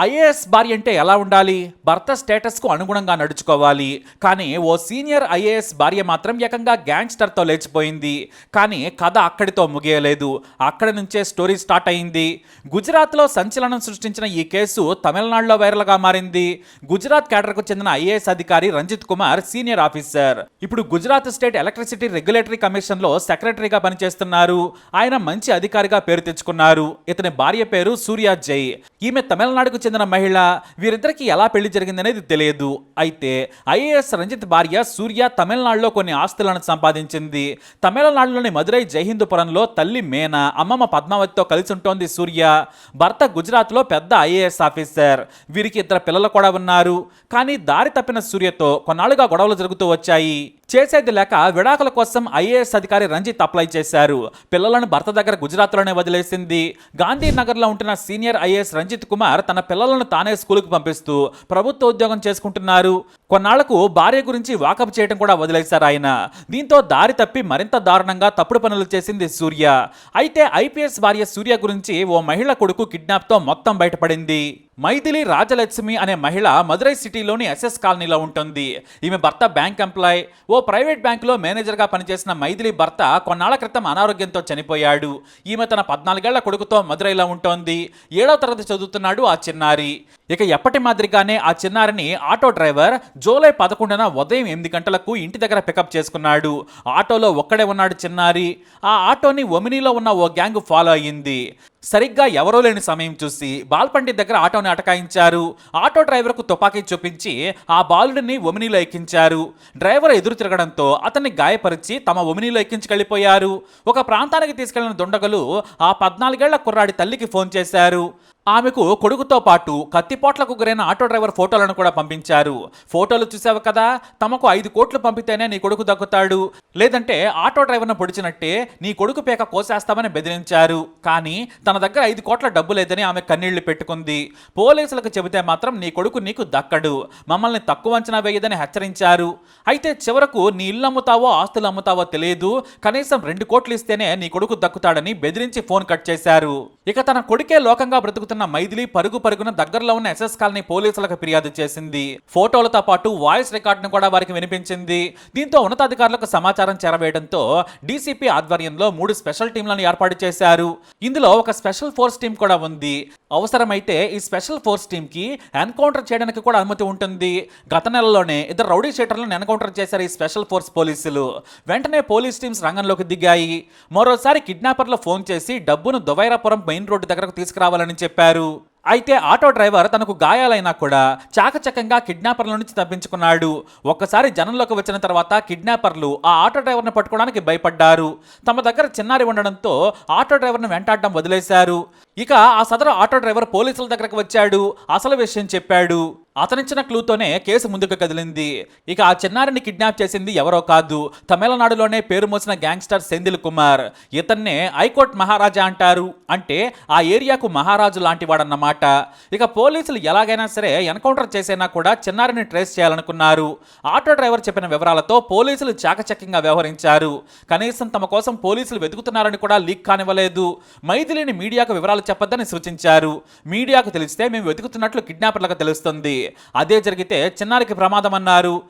IAS భార్య అంటే ఎలా ఉండాలి? భర్త స్టేటస్కు అనుగుణంగా నడుచుకోవాలి. కానీ ఓ సీనియర్ ఐఏఎస్ భార్య మాత్రం ఏకంగా గ్యాంగ్స్టర్తో లేచిపోయింది. కానీ కథ అక్కడితో ముగియలేదు. అక్కడి నుంచే స్టోరీ స్టార్ట్ అయింది. గుజరాత్లో సంచలనం సృష్టించిన ఈ కేసు తమిళనాడులో వైరల్గా మారింది. గుజరాత్ కేడర్కు చెందిన ఐఏఎస్ అధికారి రంజిత్ కుమార్ సీనియర్ ఆఫీసర్. ఇప్పుడు గుజరాత్ స్టేట్ ఎలక్ట్రిసిటీ రెగ్యులేటరీ కమిషన్లో సెక్రటరీగా పనిచేస్తున్నారు. ఆయన మంచి అధికారిగా పేరు తెచ్చుకున్నారు. ఇతని భార్య పేరు సూర్య జై. ఈమె తమిళనాడుకు చెందిన మహిళ వీరిద్దరికి ఎలా పెళ్ళి జరిగిందనేది తెలియదు. అయితే ఐఏఎస్ రంజిత్ భార్య సూర్య తమిళనాడులో కొన్ని ఆస్తులను సంపాదించింది. తమిళనాడులోని మదురై జైహిందుపురంలో తల్లి మేన అమ్మమ్మ పద్మావతితో కలిసి ఉంటోంది సూర్య. భర్త గుజరాత్లో పెద్ద ఐఏఎస్ ఆఫీసర్. వీరికి ఇద్దరు పిల్లలు కూడా ఉన్నారు. కానీ దారి తప్పిన సూర్యతో కొన్నాళ్ళుగా గొడవలు జరుగుతూ వచ్చాయి. చేసేది లేక విడాకుల కోసం ఐఏఎస్ అధికారి రంజిత్ అప్లై చేశారు. పిల్లలను భర్త దగ్గర గుజరాత్లోనే వదిలేసింది. గాంధీనగర్లో ఉంటున్న సీనియర్ ఐఏఎస్ రంజిత్ కుమార్ తన పిల్లలను తానే స్కూల్కి పంపిస్తూ ప్రభుత్వ ఉద్యోగం చేసుకుంటున్నారు. కొన్నాళ్ళకు భార్య గురించి వాకప్ చేయడం కూడా వదిలేశారు ఆయన. దీంతో దారి తప్పి మరింత దారుణంగా తప్పుడు పనులు చేసింది సూర్య. అయితే ఐపీఎస్ భార్య సూర్య గురించి ఓ మహిళ కొడుకు కిడ్నాప్తో మొత్తం బయటపడింది. మైథిలి రాజలక్ష్మి అనే మహిళ మదురై సిటీలోని ఎస్ఎస్ కాలనీలో ఉంటుంది. ఈమె భర్త బ్యాంక్ ఎంప్లాయ్. ఓ ప్రైవేట్ బ్యాంకులో మేనేజర్గా పనిచేసిన మైథిలి భర్త కొన్నాళ్ళ క్రితం అనారోగ్యంతో చనిపోయాడు. ఈమె తన పద్నాలుగేళ్ళ కొడుకుతో మదురైలో ఉంటోంది. ఏడవ తరగతి చదువుతున్నాడు ఆ చిన్నారి. ఇక ఎప్పటి మాదిరిగానే ఆ చిన్నారిని ఆటో డ్రైవర్ జూలై పదకొండున ఉదయం ఎనిమిది గంటలకు ఇంటి దగ్గర పికప్ చేసుకున్నాడు. ఆటోలో ఒక్కడే ఉన్నాడు చిన్నారి. ఆ ఆటోని ఒమినిలో ఉన్న ఓ గ్యాంగ్ ఫాలో అయ్యింది. సరిగ్గా ఎవరో లేని సమయం చూసి బాల్పండి దగ్గర ఆటోని అటకాయించారు. ఆటో డ్రైవర్కు తుపాకీ చూపించి ఆ బాలుడిని ఒమినీలో ఎక్కించారు. డ్రైవర్ ఎదురు తిరగడంతో అతన్ని గాయపరిచి తమ ఒమినీలో ఎక్కించుకెళ్ళిపోయారు. ఒక ప్రాంతానికి తీసుకెళ్ళిన దుండగులు ఆ పద్నాలుగేళ్ళ కుర్రాడి తల్లికి ఫోన్ చేశారు. ఆమెకు కొడుకుతో పాటు కత్తిపోట్లకు గురైన ఆటో డ్రైవర్ ఫోటోలను కూడా పంపించారు. ఫోటోలు చూసావు కదా? తమకు ఐదు కోట్లు పంపితేనే నీ కొడుకు దక్కుతాడు. లేదంటే ఆటో డ్రైవర్ను పొడిచినట్టే నీ కొడుకు పేక కోసేస్తామని బెదిరించారు. కానీ తన దగ్గర ఐదు కోట్ల డబ్బు లేదని ఆమె కన్నీళ్ళు పెట్టుకుంది. పోలీసులకు చెబితే మాత్రం నీ కొడుకు నీకు దక్కడు. మమ్మల్ని తక్కువ అంచనా వేయదని హెచ్చరించారు. అయితే చివరకు నీ ఇల్లు అమ్ముతావో ఆస్తులు అమ్ముతావో తెలియదు. కనీసం రెండు కోట్లు ఇస్తేనే నీ కొడుకు దక్కుతాడని బెదిరించి ఫోన్ కట్ చేశారు. ఇక తన కొడుకే లోకంగా బ్రతుకుతున్న మైథిలి పరుగు పరుగున దగ్గరలో ఉన్న ఎస్ఎస్ కాలనీ పోలీసులకు ఫిర్యాదు చేసింది. ఫోటోలతో పాటు వాయిస్ రికార్డును కూడా వారికి వినిపించింది. దీంతో ఉన్నతాధికారులకు సమాచారం చేరవేయడంతో డీసీపీ ఆధ్వర్యంలో మూడు స్పెషల్ టీంలను ఏర్పాటు చేశారు. ఇందులో ఒక స్పెషల్ ఫోర్స్ టీం కూడా ఉంది. అవసరమైతే ఈ స్పెషల్ ఫోర్స్ టీం కి ఎన్కౌంటర్ చేయడానికి కూడా అనుమతి ఉంటుంది. గత నెలలోనే ఇద్దరు రౌడీ షీటర్లను ఎన్కౌంటర్ చేశారు ఈ స్పెషల్ ఫోర్స్ పోలీసులు. వెంటనే పోలీస్ టీమ్స్ రంగంలోకి దిగాయి. మరోసారి కిడ్నాపర్లు ఫోన్ చేసి డబ్బును దువైరాపురం మెయిన్ రోడ్డు దగ్గరకు తీసుకురావాలని చెప్పారు. అయితే ఆటో డ్రైవర్ తనకు గాయాలైనా కూడా చాకచక్యంగా కిడ్నాపర్ల నుంచి తప్పించుకున్నాడు. ఒక్కసారి జనంలోకి వచ్చిన తర్వాత కిడ్నాపర్లు ఆ ఆటో డ్రైవర్ని పట్టుకోవడానికి భయపడ్డారు. తమ దగ్గర చిన్నారి ఉండడంతో ఆటో డ్రైవర్ను వెంటాడడం వదిలేశారు. ఇక ఆ సదరు ఆటో డ్రైవర్ పోలీసుల దగ్గరకు వచ్చాడు అసలు విషయం చెప్పాడు. అతనిచ్చిన క్లూతోనే కేసు ముందుకు కదిలింది. ఇక ఆ చిన్నారిని కిడ్నాప్ చేసింది ఎవరో కాదు తమిళనాడులోనే పేరు మోసిన గ్యాంగ్స్టర్ సెందిల్ కుమార్. ఇతన్నే హైకోర్ట్ మహారాజా అంటారు. అంటే ఆ ఏరియాకు మహారాజు లాంటివాడన్నమాట. ఇక పోలీసులు ఎలాగైనా సరే ఎన్కౌంటర్ చేసైనా కూడా చిన్నారిని ట్రేస్ చేయాలనుకున్నారు. ఆటో డ్రైవర్ చెప్పిన వివరాలతో పోలీసులు చాకచక్యంగా వ్యవహరించారు. కనీసం తమ కోసం పోలీసులు వెతుకుతున్నారని కూడా లీక్ కానివ్వలేదు. మైథిలిని మీడియాకు వివరాలు చెప్పొద్దని సూచించారు. మీడియాకు తెలిస్తే మేము వెతుకుతున్నట్లు కిడ్నాపర్లకు తెలుస్తుంది. అదే జరిగితే చిన్నారికి ప్రమాదం అన్నారు.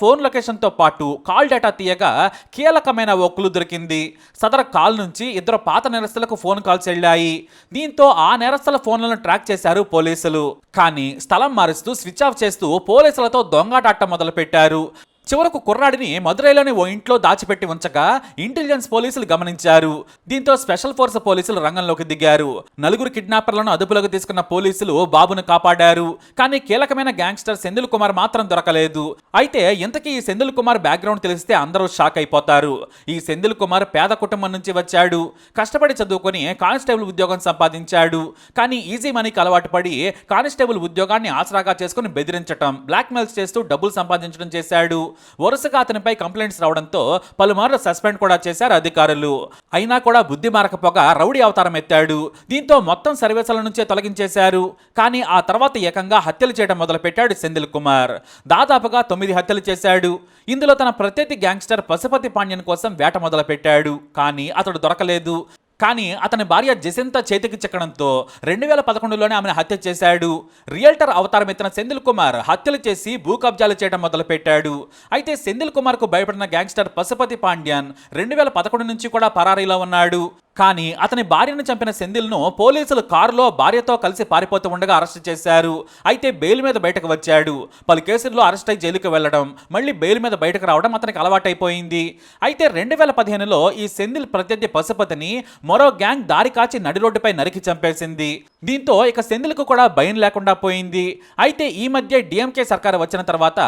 ఫోన్ లొకేషన్తో పాటు కాల్ డేటా తీయగా కీలకమైన ఓ క్లూ దొరికింది. సదరు కాల్ నుంచి ఇద్దరు పాత నేరస్తులకు ఫోన్ కాల్స్ వెళ్ళాయి. దీంతో ఆ నేరస్తుల ఫోన్లను ట్రాక్ చేశారు పోలీసులు. కానీ స్థలం మారుస్తూ స్విచ్ ఆఫ్ చేస్తూ పోలీసులతో దొంగాటాట మొదలుపెట్టారు. చివరకు కుర్రాడిని మదురైలోని ఓ ఇంట్లో దాచిపెట్టి ఉంచగా ఇంటెలిజెన్స్ పోలీసులు గమనించారు. దీంతో స్పెషల్ ఫోర్స్ పోలీసులు రంగంలోకి దిగారు. నలుగురు కిడ్నాపర్లను అదుపులోకి తీసుకున్న పోలీసులు బాబును కాపాడారు. కానీ కీలకమైన గ్యాంగ్స్టర్ సెందిల్ కుమార్ మాత్రం దొరకలేదు. అయితే ఇంతకీ ఈ సెందిల్ కుమార్ బ్యాక్గ్రౌండ్ తెలిస్తే అందరూ షాక్ అయిపోతారు. ఈ సెందిల్ కుమార్ పేద కుటుంబం నుంచి వచ్చాడు. కష్టపడి చదువుకొని కానిస్టేబుల్ ఉద్యోగం సంపాదించాడు. కానీ ఈజీ మనీకి అలవాటు పడి కానిస్టేబుల్ ఉద్యోగాన్ని ఆసరాగా చేసుకుని బెదిరించటం బ్లాక్మెయిల్స్ చేస్తూ డబ్బులు సంపాదించడం చేశాడు. వరుసగా అతనిపై కంప్లైంట్స్ రావడంతో పలుమార్లు సస్పెండ్ కూడా చేశారు అధికారులు. అయినా కూడా బుద్ధి మారకపోగా రౌడీ అవతారం ఎత్తాడు. దీంతో మొత్తం సర్వీసుల నుంచే తొలగించేశారు. కానీ ఆ తర్వాత ఏకంగా హత్యలు చేయడం మొదలుపెట్టాడు సెందిల్ కుమార్. దాదాపుగా తొమ్మిది హత్యలు చేశాడు. ఇందులో తన ప్రత్యర్థి గ్యాంగ్స్టర్ పశుపతి పాండ్యన్ కోసం వేట మొదలుపెట్టాడు. కానీ అతడు దొరకలేదు. కానీ అతని భార్య జసింత చేతికి చిక్కడంతో రెండు వేల పదకొండులోనే ఆమెను హత్య చేశాడు. రియల్టర్ అవతారం ఎత్తిన సెందిల్ కుమార్ హత్యలు చేసి భూ కబ్జాలు చేయడం మొదలుపెట్టాడు. అయితే సెందిల్ కుమార్కు భయపడిన గ్యాంగ్స్టర్ పశుపతి పాండ్యన్ రెండు వేల పదకొండు నుంచి కూడా పరారీలో ఉన్నాడు. కానీ అతని భార్యను చంపిన సెంధిల్ను పోలీసులు కారులో భార్యతో కలిసి పారిపోతూ ఉండగా అరెస్ట్ చేశారు. అయితే బెయిల్ మీద బయటకు వచ్చాడు. పలు కేసుల్లో అరెస్ట్ అయి జైలుకి వెళ్ళడం మళ్ళీ బెయిల్ మీద బయటకు రావడం అతనికి అలవాటైపోయింది. అయితే రెండు వేల పదిహేనులో ఈ సెంధిల్ ప్రత్యర్థి పశుపతిని మరో గ్యాంగ్ దారి కాచి నడి రోడ్డుపై నరికి చంపేసింది. దీంతో ఇక సెంధిల్కు కూడా భయం లేకుండా పోయింది. అయితే ఈ మధ్య డిఎంకే సర్కార్ వచ్చిన తర్వాత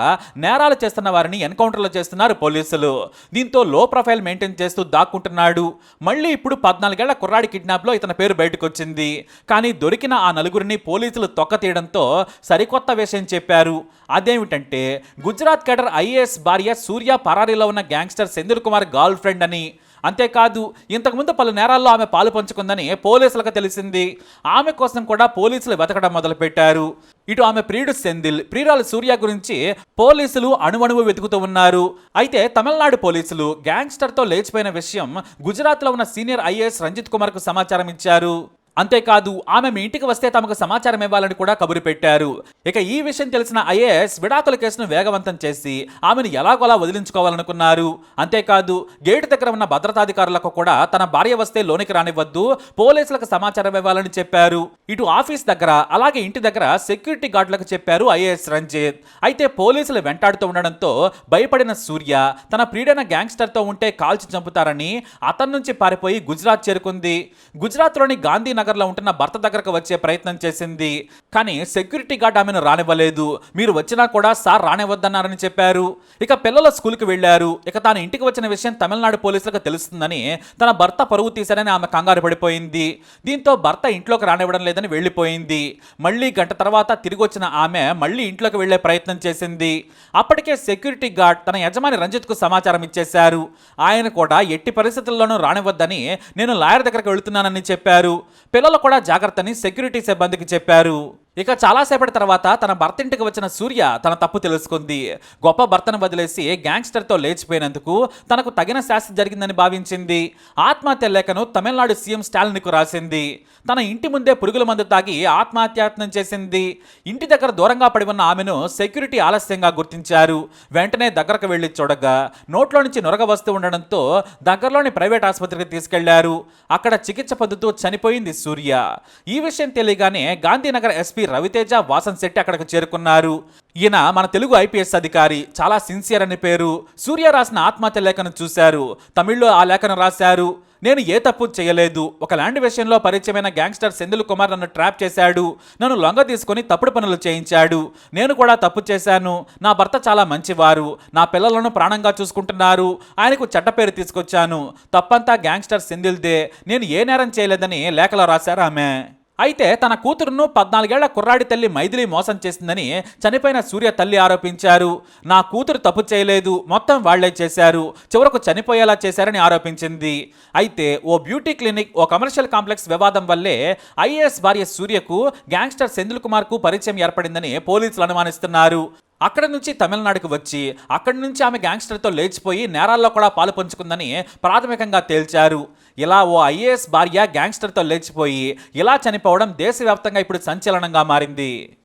నేరాలు చేస్తున్న వారిని ఎన్కౌంటర్లు చేస్తున్నారు పోలీసులు. దీంతో లో ప్రొఫైల్ మెయింటైన్ చేస్తూ దాక్కుంటున్నాడు. మళ్ళీ ఇప్పుడు పద్నాలుగేళ్ళ కుర్రాడి కిడ్నాప్లో ఇతని పేరు బయటకు వచ్చింది కానీ దొరికిన ఆ నలుగురిని పోలీసులు తొక్క తీయడంతో సరికొత్త విషయం చెప్పారు. అదేమిటంటే గుజరాత్ కేడర్ ఐఏఎస్ భార్య సూర్య పరారీలో ఉన్న gangster Senthil Kumar girlfriend అని. అంతేకాదు ఇంతకుముందు పలు నేరాల్లో ఆమె పాలు పంచుకుందని పోలీసులకు తెలిసింది. ఆమె కోసం కూడా పోలీసులు వెతకడం మొదలుపెట్టారు. ఇటు ఆమె ప్రియుడు సెందిల్ ప్రియురాలు సూర్య గురించి పోలీసులు అణువణువు వెతుకుతూ ఉన్నారు. అయితే తమిళనాడు పోలీసులు గ్యాంగ్స్టర్తో లేచిపోయిన విషయం గుజరాత్లో ఉన్న సీనియర్ ఐఏఎస్ రంజిత్ కుమార్కు సమాచారం ఇచ్చారు అంతేకాదు ఆమె మీ ఇంటికి వస్తే తమకు సమాచారం ఇవ్వాలని కూడా కబురు పెట్టారు ఇక ఈ విషయం తెలిసిన ఐఏఎస్ విడాకుల కేసును వేగవంతం చేసి ఆమెను ఎలాగోలా వదిలించుకోవాలనుకున్నారు. అంతేకాదు గేటు దగ్గర ఉన్న భద్రతాధికారులకు కూడా తన భార్య వస్తే లోనికి రానివ్వద్దు పోలీసులకు సమాచారం ఇవ్వాలని చెప్పారు. ఇటు ఆఫీస్ దగ్గర అలాగే ఇంటి దగ్గర సెక్యూరిటీ గార్డులకు చెప్పారు ఐఏఎస్ రంజిత్. అయితే పోలీసులు వెంటాడుతూ ఉండడంతో భయపడిన సూర్య తన ప్రియుడైన గ్యాంగ్స్టర్తో ఉంటే కాల్చి చంపుతారని అతని నుంచి పారిపోయి గుజరాత్ చేరుకుంది. గుజరాత్లోని గాంధీ నగర్లో ఉంటున్న భర్త దగ్గరకు వచ్చే ప్రయత్నం చేసింది. కానీ సెక్యూరిటీ గార్డ్ ఆమెను రానివ్వలేదు. మీరు వచ్చినా కూడా సార్ రానివ్వద్దన్నారని చెప్పారు. ఇక పిల్లల స్కూల్కి వెళ్ళారు. ఇక తాను ఇంటికి వచ్చిన విషయం తమిళనాడు పోలీసులకు తెలుస్తుందని తన భర్త పరువు తీశారని ఆమె కంగారు పడిపోయింది. దీంతో భర్త ఇంట్లోకి రానివ్వడం లేదని వెళ్ళిపోయింది. మళ్ళీ గంట తర్వాత తిరిగి వచ్చిన ఆమె మళ్ళీ ఇంట్లోకి వెళ్ళే ప్రయత్నం చేసింది. అప్పటికే సెక్యూరిటీ గార్డ్ తన యజమాని రంజిత్కు సమాచారం ఇచ్చేశారు. ఆయన కూడా ఎట్టి పరిస్థితుల్లోనూ రానివ్వద్దని నేను లాయర్ దగ్గరకు వెళుతున్నానని చెప్పారు. పిల్లలు కూడా జాగ్రత్తని సెక్యూరిటీ సిబ్బందికి చెప్పారు. ఇక చాలాసేపటి తర్వాత తన భర్త ఇంటికి వచ్చిన సూర్య తన తప్పు తెలుసుకుంది. గొప్ప భర్తను వదిలేసి గ్యాంగ్స్టర్తో లేచిపోయినందుకు తనకు తగిన శాస్తి జరిగిందని భావించింది. ఆత్మహత్య లేఖను తమిళనాడు సీఎం స్టాలిన్కు రాసింది. తన ఇంటి ముందే పురుగుల మందు తాగి ఆత్మహత్యాయత్నం చేసింది. ఇంటి దగ్గర దూరంగా పడి ఉన్న ఆమెను సెక్యూరిటీ ఆలస్యంగా గుర్తించారు. వెంటనే దగ్గరకు వెళ్ళి చూడగా నోట్లో నుంచి నొరగ వస్తూ ఉండడంతో దగ్గరలోని ప్రైవేట్ ఆసుపత్రికి తీసుకెళ్ళారు. అక్కడ చికిత్స పొందుతూ చనిపోయింది సూర్య. ఈ విషయం తెలియగానే గాంధీనగర్ ఎస్పీ రవితేజ వాసన్ శెట్టి అక్కడికి చేరుకున్నారు. ఈయన మన తెలుగు ఐపీఎస్ అధికారి చాలా సిన్సియర్ అని పేరు. సూర్య రాసిన ఆత్మహత్య లేఖను చూశారు. తమిళ్ళో ఆ లేఖను రాశారు. నేను ఏ తప్పు చేయలేదు. ఒక ల్యాండ్ విషయంలో పరిచయమైన గ్యాంగ్స్టర్ సెందుల్ కుమార్ నన్ను ట్రాప్ చేశాడు. నన్ను లొంగ తీసుకొని తప్పుడు పనులు చేయించాడు. నేను కూడా తప్పు చేశాను. నా భర్త చాలా మంచివారు. నా పిల్లలను ప్రాణంగా చూసుకుంటున్నారు. ఆయనకు చెడ్డ పేరు తీసుకొచ్చాను. తప్పంతా గ్యాంగ్స్టర్ సెందిల్దే. నేను ఏ నేరం చేయలేదని లేఖలో రాశారు ఆమె. అయితే తన కూతురును పద్నాలుగేళ్ళ కుర్రాడి తల్లి మైథిలి మోసం చేసిందని చనిపోయిన సూర్య తల్లి ఆరోపించారు. నా కూతురు తప్పు చేయలేదు మొత్తం వాళ్ళే చేశారు చివరకు చనిపోయేలా చేశారని ఆరోపించింది. అయితే ఓ బ్యూటీ క్లినిక్ ఓ కమర్షియల్ కాంప్లెక్స్ వివాదం వల్లే ఐఏఎస్ భార్య సూర్యకు గ్యాంగ్స్టర్ సెంధిల్ కుమార్కు పరిచయం ఏర్పడిందని పోలీసులు అనుమానిస్తున్నారు. అక్కడ నుంచి తమిళనాడుకు వచ్చి అక్కడి నుంచి ఆమె గ్యాంగ్స్టర్తో లేచిపోయి నేరాల్లో కూడా పాలు పంచుకుందని ప్రాథమికంగా తేల్చారు. ఇలా ఓ ఐఏఎస్ భార్య గ్యాంగ్స్టర్తో లేచిపోయి ఇలా చనిపోవడం దేశవ్యాప్తంగా ఇప్పుడు సంచలనంగా మారింది.